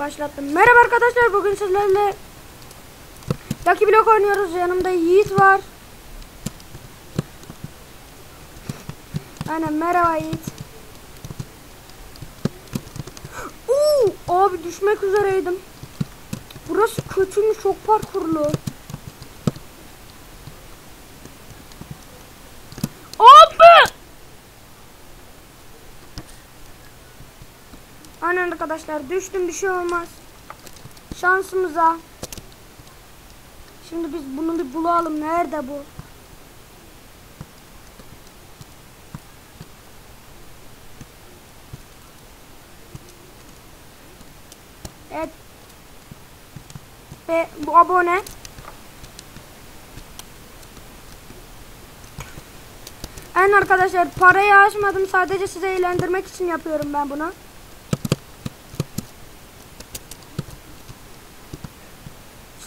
başlattım. Merhaba arkadaşlar bugün sizlerle Lucky Block oynuyoruz. Yanımda Yiğit var. Aynen merhaba Yiğit. Uuu abi düşmek üzereydim. Burası kötümüş çok parkurlu. Arkadaşlar düştüm bir şey olmaz. Şansımıza. Şimdi biz bunu bir bulalım. Nerede bu? Evet. Ve bu abone. En arkadaşlar parayı açmadım. Sadece size eğlendirmek için yapıyorum ben bunu.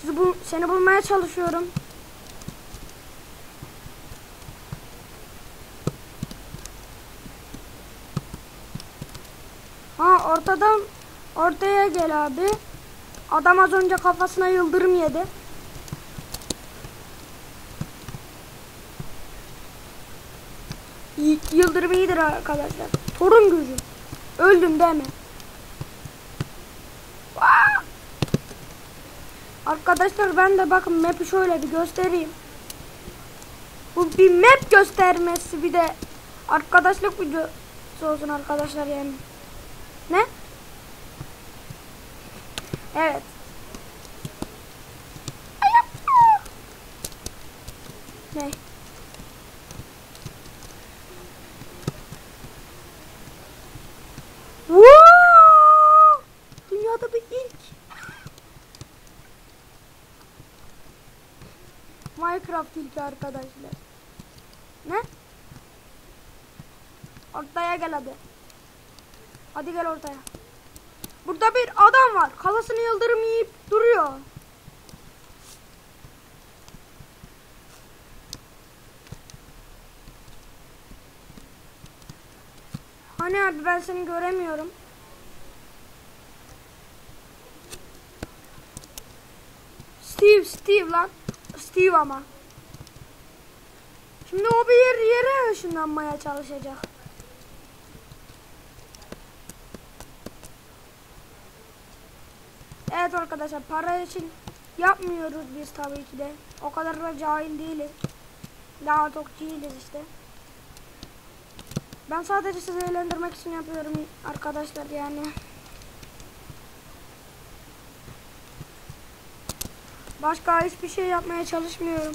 Sizi bul seni bulmaya çalışıyorum. Ha ortadan ortaya gel abi. Adam az önce kafasına yıldırım yedi. Y- Yıldırım iyidir arkadaşlar. Torun gücü. Öldüm değil mi? Aa! Arkadaşlar ben de bakın map'i şöyle bir göstereyim. Bu bir map göstermesi bir de arkadaşlık videosu olsun arkadaşlar yani. Ne? Evet. Ne? Minecraft ilki arkadaşlar. Ne? Ortaya gel hadi. Hadi gel ortaya. Burada bir adam var. Kafasını yıldırım yiyip duruyor. Hani abi ben seni göremiyorum. Steve, Steve lan. Steve ama. Şimdi o bir yer, yere ışınlanmaya çalışacak. Evet arkadaşlar para için yapmıyoruz biz tabii ki de. O kadar da cahil değiliz. Daha çok değiliz işte. Ben sadece sizi eğlendirmek için yapıyorum arkadaşlar yani. Başka hiçbir şey yapmaya çalışmıyorum.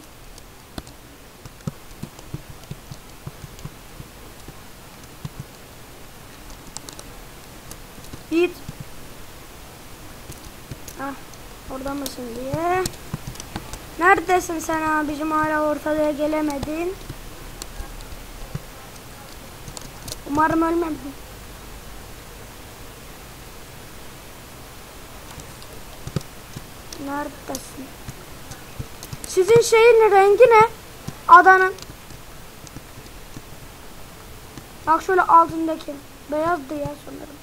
Yiğit. Ah, orada mısın diye. Neredesin sen abicim hala ortaya gelemedin. Umarım ölmedin. Neredesin? Sizin şeyin rengi ne? Adanın. Bak şöyle altındaki. Beyazdı ya sanırım.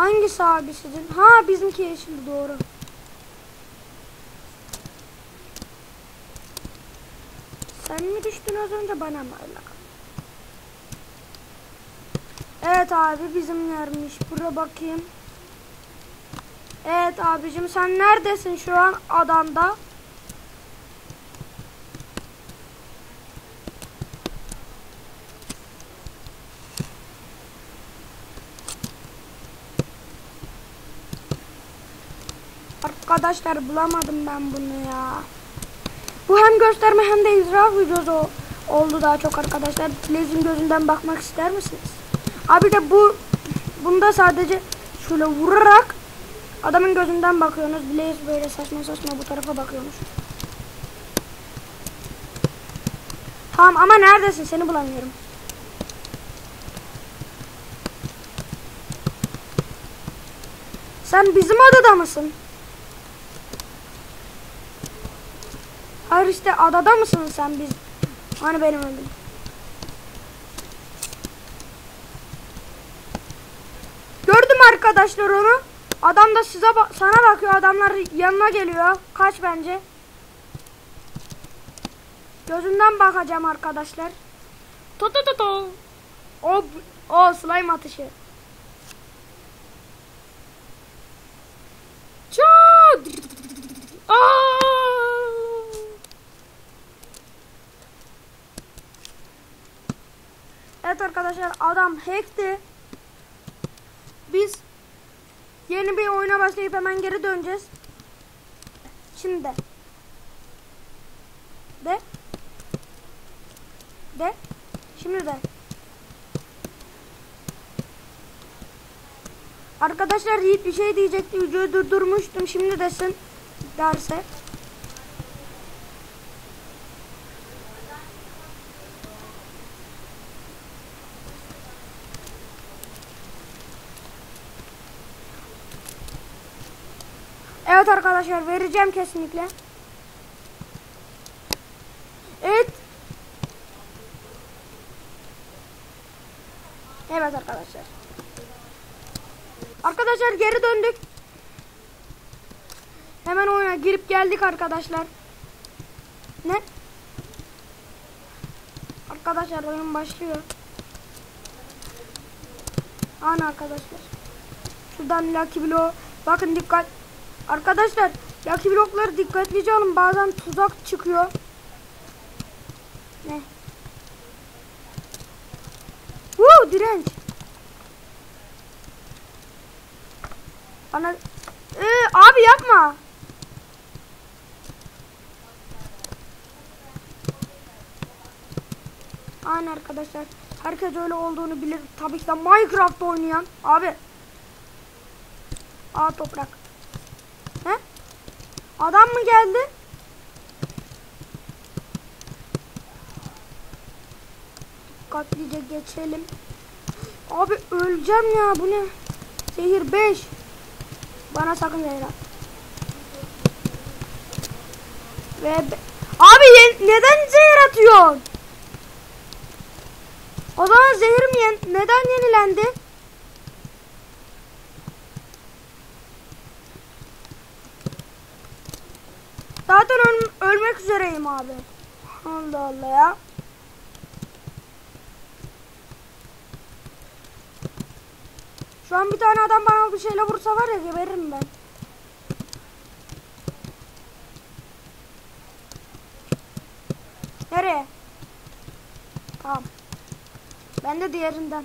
Hangisi abi sizin? Ha bizimki yeşil doğru. Sen mi düştün az önce bana mı öyle? Evet abi bizim yermiş. Buraya bakayım. Evet abicim sen neredesin şu an adamda? Arkadaşlar bulamadım ben bunu ya. Bu hem gösterme hem de izraf videosu oldu daha çok arkadaşlar. Lezin gözünden bakmak ister misiniz? Abi de bu bunda sadece şöyle vurarak adamın gözünden bakıyorsunuz. Blaze böyle saçma saçma bu tarafa bakıyormuş. Tamam ama neredesin? Seni bulamıyorum. Sen bizim adada mısın? Hayır işte adada mısın sen biz? Hani benim öldüm. Gördüm arkadaşlar onu. Adam da size ba- sana bakıyor. Adamlar yanına geliyor. Kaç bence. Gözünden bakacağım arkadaşlar. Tu tu tu tu. O o slime atışı. Çat! Aa! Evet arkadaşlar adam hackti. Biz yeni bir oyuna başlayıp hemen geri döneceğiz. Şimdi de. De. De. Şimdi de. Arkadaşlar Yiğit bir şey diyecekti. Videoyu durdurmuştum. Şimdi desin derse. Evet arkadaşlar vereceğim kesinlikle. Evet. Evet arkadaşlar. Arkadaşlar geri döndük. Hemen oyuna girip geldik arkadaşlar. Ne? Arkadaşlar oyun başlıyor. Ana arkadaşlar. Şuradan Lucky Block. Bakın dikkat. Arkadaşlar Lucky Block'ları dikkatlice alın. Bazen tuzak çıkıyor. Ne? Woo direnç. Bana ee, abi yapma. Aynen arkadaşlar. Herkes öyle olduğunu bilir. Tabii ki de Minecraft oynayan. Abi. Aa toprak. Adam mı geldi? Dikkatlice geçelim. Abi öleceğim ya bu ne? Zehir 5. Bana sakın zehir at. Ve Abi neden zehir atıyorsun? O zaman zehir mi yen neden yenilendi? Zaten öl- ölmek üzereyim abi. Allah Allah ya. Şu an bir tane adam bana bir şeyle vursa var ya geberirim ben. Nereye? Tamam. Ben de diğerinden.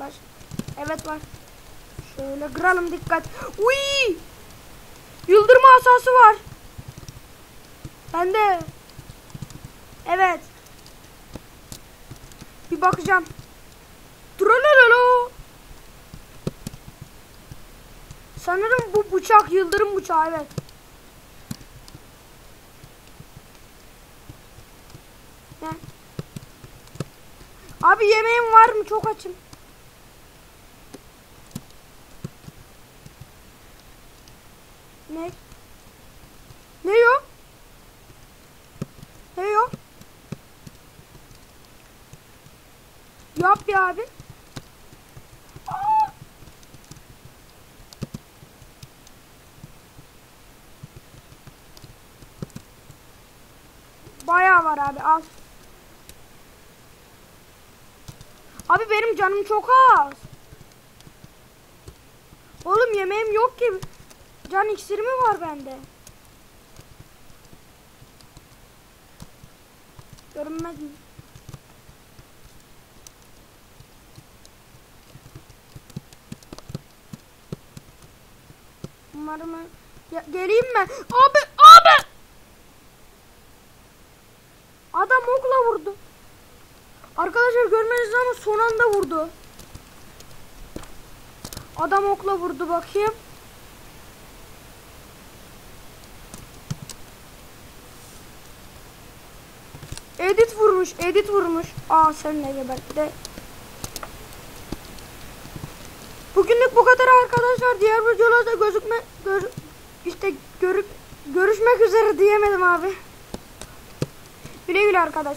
Baş. Evet var. Şöyle kıralım dikkat. Uy! Yıldırma asası var. Bende. Evet. Bir bakacağım. Tralala. Sanırım bu bıçak yıldırım bıçağı evet. Abi yemeğim var mı? Çok açım. Ne? Ne yok? Ne yok? Yap ya abi. Aa! Bayağı var abi al. Abi benim canım çok az. Oğlum yemeğim yok ki. Can iksiri mi var bende? Görünmez mi? Umarım ya, geleyim mi? Abi abi! Adam okla vurdu. Arkadaşlar görmeniz ama son anda vurdu. Adam okla vurdu bakayım. Edit vurmuş, edit vurmuş. Aa sen ne gebertti. Bugünlük bu kadar arkadaşlar. Diğer videolarda gözükme gör, işte görüp görüşmek üzere diyemedim abi. Güle güle arkadaşlar.